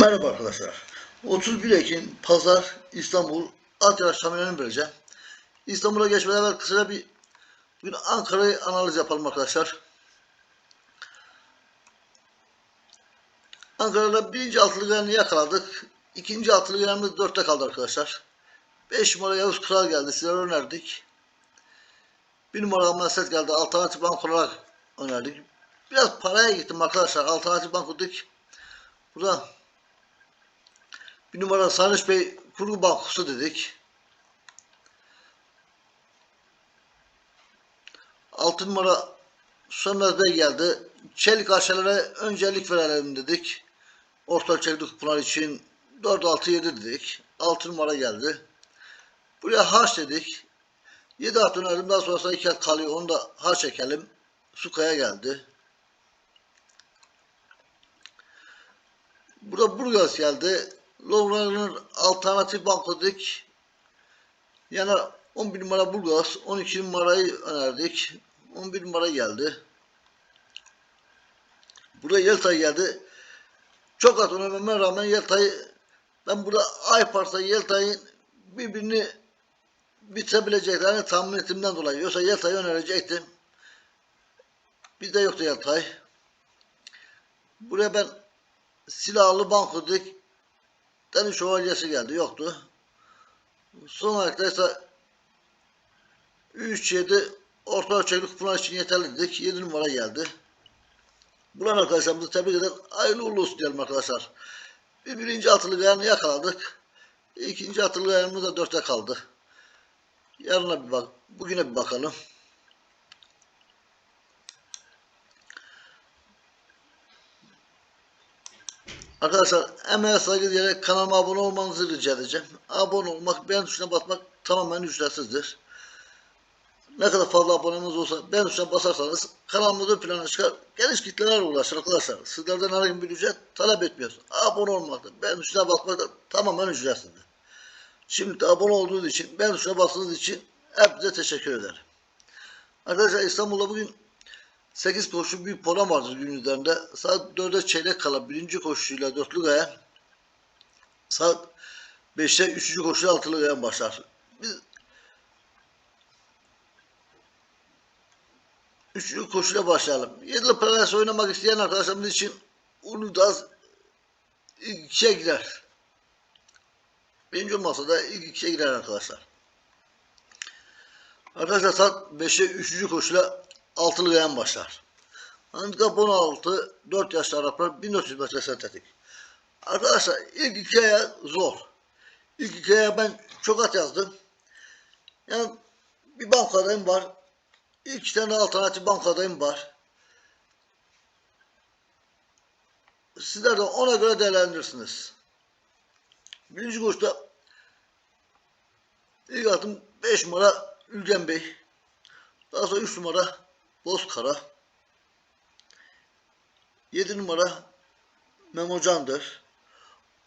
Merhaba arkadaşlar. 31 Ekim Pazar İstanbul at yarış tahminlerini vereceğim. İstanbul'a geçmeden evvel kısaca bir bugün Ankara'yı analiz yapalım arkadaşlar. Ankara'da birinci altılı gelenini yakaladık. İkinci altılı gelenimiz dörtte kaldı arkadaşlar. 5 numara Yavuz Kral geldi. Sizlere önerdik. 1 numara Meset geldi. Alternatif bank olarak önerdik. Biraz paraya gittim arkadaşlar. Alternatif bank dedik. Burada bir numara Sarnıç Bey kurgu bankosu dedik. Altı numara Sönmez Bey geldi. Çelik aşağılara öncelik verelim dedik. Orta çelik pınar için 4-6-7 dedik. 6 numara geldi. Buraya harç dedik. 7 at önerdim. Daha sonrasında 2 at kalıyor. Onu da harç çekelim. Sukaya geldi. Burada Burgaz geldi. Lovra'nın alternatif banko dedik. Yani 11 numara Burgaz, 12 numarayı önerdik. 11 numara geldi. Burada Yeltay geldi. Çok az önermeme rağmen Yeltay'ı ben burada Aypars'la Yeltay'ın birbirini bitirebileceklerini tahmin ettiğimden dolayı. Yoksa Yeltay'ı önerecektim. Bizde yoktu Yeltay. Buraya ben silahlı banko dedik. Deniz şövalyesi geldi. Yoktu. Son olarak ise 3-7 orta ölçekli kupon için yeterli dedik. 7 numara geldi. Bulan arkadaşlarımızı tebrik eder. Hayırlı uğurlu olsun diyelim arkadaşlar. Bir birinci atılı gayanı yakaladık. İkinci atılı gayanımız da dörtte kaldı. Yarına bir bak. Bugüne bir bakalım. Arkadaşlar emeğe saygı diyerek kanalıma abone olmanızı rica edeceğim. Abone olmak, beğen tuşuna basmak tamamen ücretsizdir. Ne kadar fazla abonemiz olsa beğen tuşuna basarsanız kanalımız ön plana çıkar. Geniş kitleler ulaşır arkadaşlar. Sizlerden herhangi bir ücret talep etmiyoruz. Abone olmak da, beğen tuşuna basmak da tamamen ücretsizdir. Şimdi de abone olduğunuz için, beğen tuşuna bastığınız için hepinize teşekkür ederim. Arkadaşlar İstanbul'da bugün 8 koşu bir program vardır gün üzerinde. Saat 4'e çeyrek kala birinci koşuyla dörtlü gayan saat 5'te üçüncü koşuyla altılı gayan başlar. Biz üçüncü koşuyla başlayalım. Yedili paralels oynamak isteyen arkadaşlarımız için Uludağ ilk ikiye girer. Birinci olmasa da ilk ikiye girer arkadaşlar. Arkadaşlar saat 5'te üçüncü koşuyla altılı gayan başlar. Handikap 16, 4 yaşlı Araplar 1400 metre sentetik. Arkadaşlar ilk iki aya zor. İlk iki aya ben çok at yazdım. Yani bir bankadayım var. İki tane alternatif bankadayım var. Sizler de ona göre değerlendirirsiniz. Birinci koşuda ilk atım 5 numara Ülgen Bey. Daha sonra 3 numara Bozkara. 7 numara Memocan'dır.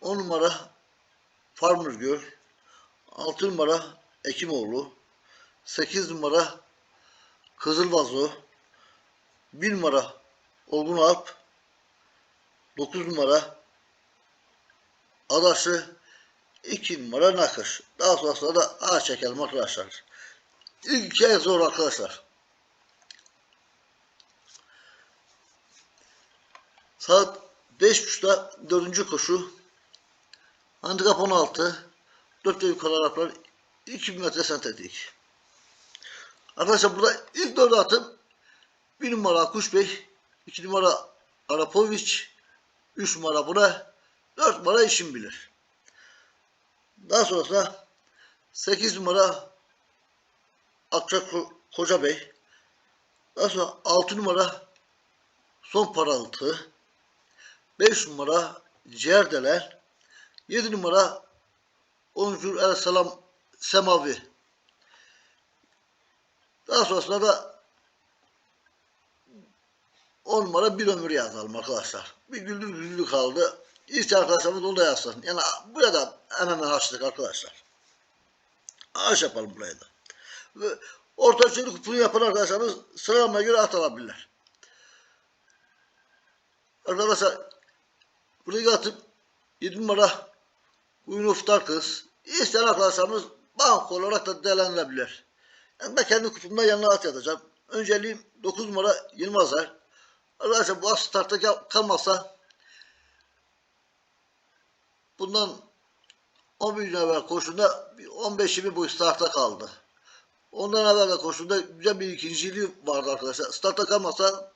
10 numara Farmer Göl. 6 numara Ekimoğlu. 8 numara Kızılvazo. 1 numara Olgun Alp. 9 numara Adaşı. 2 numara Nakış. Daha sonrasında da ağaç çekelim arkadaşlar. İlk hikaye zor arkadaşlar. Saat 5.30'da dördüncü koşu. Handikap 16. 4 yukarı Araplar 2000 metre sentetik. Arkadaşlar burada ilk dördü atım 1 numara Kuş Bey, 2 numara Arapovic, 3 numara Bura, 4 numara işim bilir. Daha sonrasında 8 numara Akçak Koca Bey, daha sonra 6 numara Son Paraltı, 5 numara Cerdeler, 7 numara Oncur El Salam Semavi. Daha sonrasında da 10 numara bir ömür yazalım arkadaşlar. Bir güldür güldür kaldı. İşte arkadaşlarımız onu da yazsın. Yani buraya da hemen hemen açtık arkadaşlar. Ağaç yapalım buraya da. Ve orta ölçülü kuponu yapan arkadaşlarımız sıralamaya göre at alabilirler. Arkadaşlar burayı atıp 7 numara Queen of Darkness. İsteyen arkadaşlarımız bank olarak da değerlendirebilir. Yani ben kendi kutumda yanına at yazacağım. Önceliğim 9 numara Yılmazer. Arkadaşlar bu at startta kal- kalmazsa bundan 11 gün evvel koşunda bir 15-20 boy startta kaldı. Ondan evvel de koşunda güzel bir ikinciliği vardı arkadaşlar. Startta kalmasa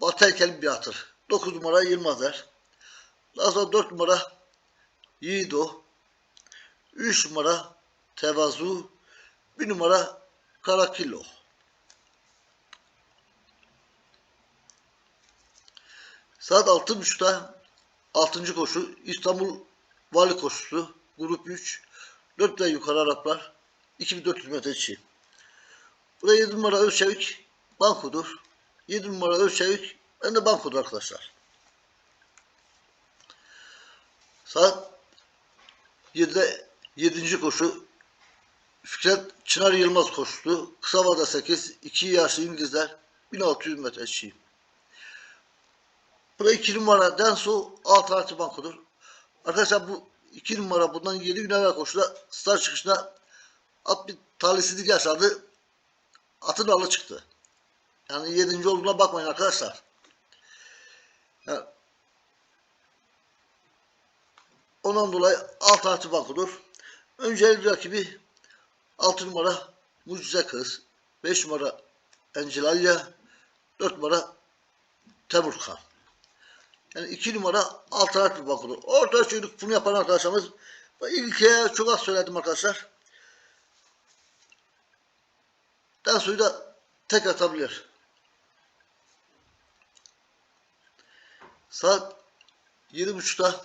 Batelkel bir atır. 9 numara Yılmazer. Daha sonra 4 numara Yiğido. 3 numara Tevazu. 1 numara Karakillo. Saat 6.30'da 6. koşu İstanbul Vali koşusu grup 3 4 ve yukarı Araplar 2400 metre çiğ. Burada 7 numara Özçevik bankodur. 7 numara Özçevik ben de bankodur arkadaşlar. Saat 7'de 7. koşu Fikret Çınar Yılmaz koştu. Kısa vada 8, 2 yaşlı İngilizler 1600 metre çiğ. Burada 2 numara Denso alternatif bankodur. Arkadaşlar bu 2 numara bundan 7 gün evvel koşuda star çıkışında at bir talihsizlik yaşadı. Atın alı çıktı. Yani 7. olduğuna bakmayın arkadaşlar. Yani ondan dolayı alternatif bankodur. Öncelikli rakibi 6 numara Mucize Kız, 5 numara Encelalya, 4 numara Temurkan. Yani 2 numara alternatif bankodur. Ortaya çocuk bunu yapan arkadaşlarımız ilke çok az söyledim arkadaşlar. Daha sonra da tek atabilir. Saat 7.30'da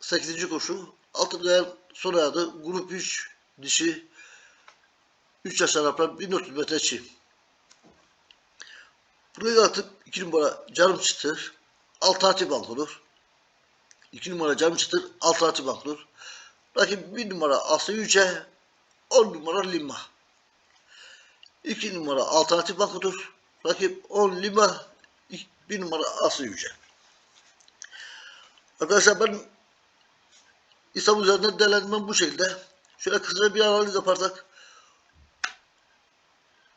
8. koşu. Altı dayan son ayadı. Grup 3 dişi 3 yaş Araplar 1400 metre çiğ. Buraya atıp 2 numara canım çıtır. Alternatif bankodur. 2 numara canım çıtır. Alternatif bankodur. Rakip 1 numara Aslı Yüce. 10 numara Lima. 2 numara alternatif bankodur. Rakip 10 Lima. 1 numara Aslı Yüce. Arkadaşlar ben İstanbul üzerinden değerlendirmem bu şekilde. Şöyle kısaca bir analiz yaparsak.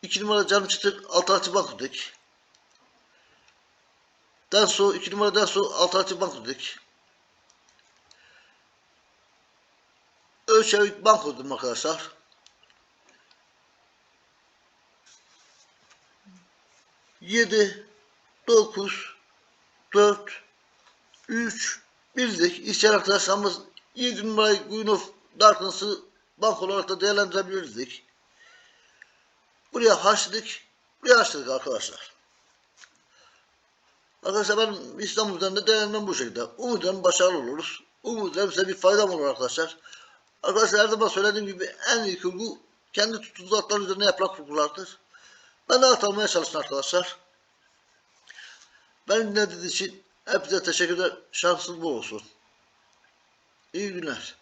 2 numara Canım Çıtır alternatif bank dedik. Denso 2 numara Denso alternatif bank dedik. Ölçevik banko dedim arkadaşlar. Yedi, dokuz, dört, üç, bildik. İsteyen arkadaşlarımız 7 numarayı Queen of Darkness'ı bank olarak da değerlendirebilirdik. Buraya haşladık. Buraya haşladık arkadaşlar. Arkadaşlar ben İslam üzerinde değerlendirmem bu şekilde. Umuyorum başarılı oluruz. Umuyorum size bir faydam olur arkadaşlar. Arkadaşlar her zaman söylediğim gibi en iyi kurgu kendi tuttuğunuz atlar üzerine yaprak kurgulardır. Ben de atlamaya çalıştım arkadaşlar. Ben dinlediğiniz için hepinize teşekkürler. Şansınız bol olsun. İyi günler.